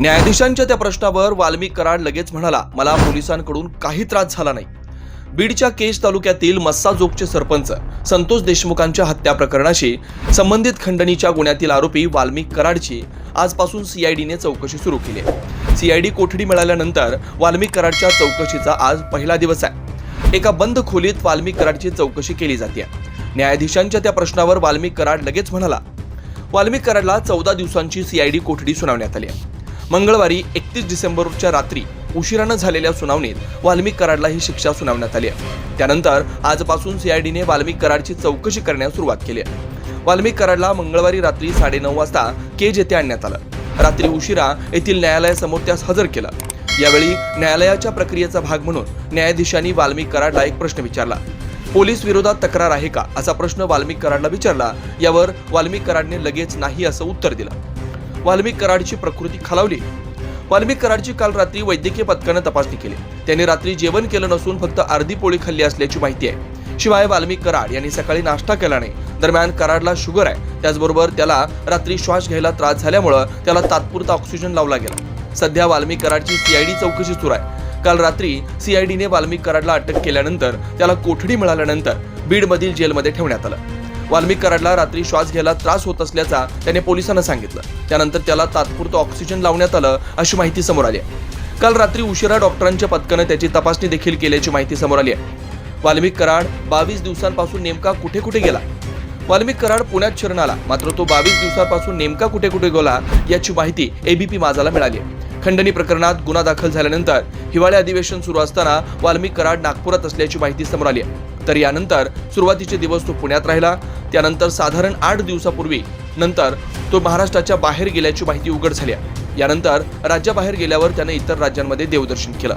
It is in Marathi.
न्यायाधीशांच्या त्या प्रश्नावर वाल्मिक कराड लगेच म्हणाला मला पोलिसांकडून काही त्रास झाला नाही. बीडच्या केज तालुक्यातील मस्साजोगचे सरपंच संतोष देशमुखांच्या हत्या प्रकरणाशी संबंधित खंडणीच्या गुन्ह्यातील आरोपी वाल्मिक कराडची आजपासून सीआयडीने चौकशी सुरू केली आहे. सीआयडी कोठडी मिळाल्यानंतर वाल्मिक कराडच्या चौकशीचा आज पहिला दिवस आहे. एका बंद खोलीत वाल्मिक कराडची चौकशी केली जाते. न्यायाधीशांच्या त्या प्रश्नावर वाल्मिक कराड लगेच म्हणाला वाल्मिक कराडला चौदा दिवसांची सीआयडी कोठडी सुनावण्यात आली आहे. मंगळवारी एकतीस डिसेंबरच्या रात्री उशिरानं झालेल्या सुनावणीत वाल्मिक कराडला ही शिक्षा सुनावण्यात आली आहे. त्यानंतर आजपासून सीआयडीने वाल्मिक कराडची चौकशी करण्यास सुरुवात केली आहे. वाल्मिक कराडला मंगळवारी रात्री साडेनऊ वाजता केज येथे आणण्यात आलं. रात्री उशिरा येथील न्यायालयासमोर त्यास हजर केलं. यावेळी न्यायालयाच्या प्रक्रियेचा भाग म्हणून न्यायाधीशांनी वाल्मिक कराडला एक प्रश्न विचारला. पोलीस विरोधात तक्रार आहे का? असा प्रश्न वाल्मिक कराडला विचारला. यावर वाल्मिक कराडने लगेच नाही असं उत्तर दिलं. वाल्मिक कराडची प्रकृती खालावली. वाल्मिक कराडची काल रात्री वैद्यकीय पथकानं तपासणी केली. त्यांनी रात्री जेवण केलं नसून फक्त अर्धी पोळी खाल्ली असल्याची माहिती आहे. शिवाय वाल्मिक कराड यांनी सकाळी नाश्ता केला नाही. दरम्यान कराडला शुगर आहे. त्याचबरोबर त्याला रात्री श्वास घ्यायला त्रास झाल्यामुळं त्याला तात्पुरता ऑक्सिजन लावला गेला. सध्या वाल्मिक कराडची सीआयडी चौकशी सुरू आहे. काल रात्री सीआयडीने वाल्मिक कराडला अटक केल्यानंतर त्याला कोठडी मिळाल्यानंतर बीडमधील जेलमध्ये ठेवण्यात आलं. वाल्मिक कराडला रात्री श्वास घ्यायला त्रास होत असल्याचा त्याने पोलिसांना सांगितलं. त्यानंतर त्याला तात्पुरतं ऑक्सिजन लावण्यात आलं अशी माहिती समोर आली आहे. काल रात्री उशिरा डॉक्टरांच्या पथकानं त्याची तपासणी देखील केल्याची माहिती समोर आली आहे. वाल्मिक कराड बावीस दिवसांपासून नेमका कुठे कुठे गेला? वाल्मिक कराड पुण्यात शरण आला मात्र तो बावीस दिवसांपासून नेमका कुठे कुठे गेला याची माहिती एबीपी माझाला मिळाली आहे. खंडणी प्रकरणात गुन्हा दाखल झाल्यानंतर हिवाळी अधिवेशन सुरू असताना वाल्मिक कराड नागपुरात असल्याची माहिती समोर आली आहे. तर यानंतर सुरुवातीचे दिवस तो पुण्यात राहिला. त्यानंतर साधारण आठ दिवसापूर्वी नंतर तो महाराष्ट्राच्या बाहेर गेल्याची माहिती उघड झाली आहे. यानंतर राज्याबाहेर गेल्यावर त्याने इतर राज्यांमध्ये देवदर्शन केलं.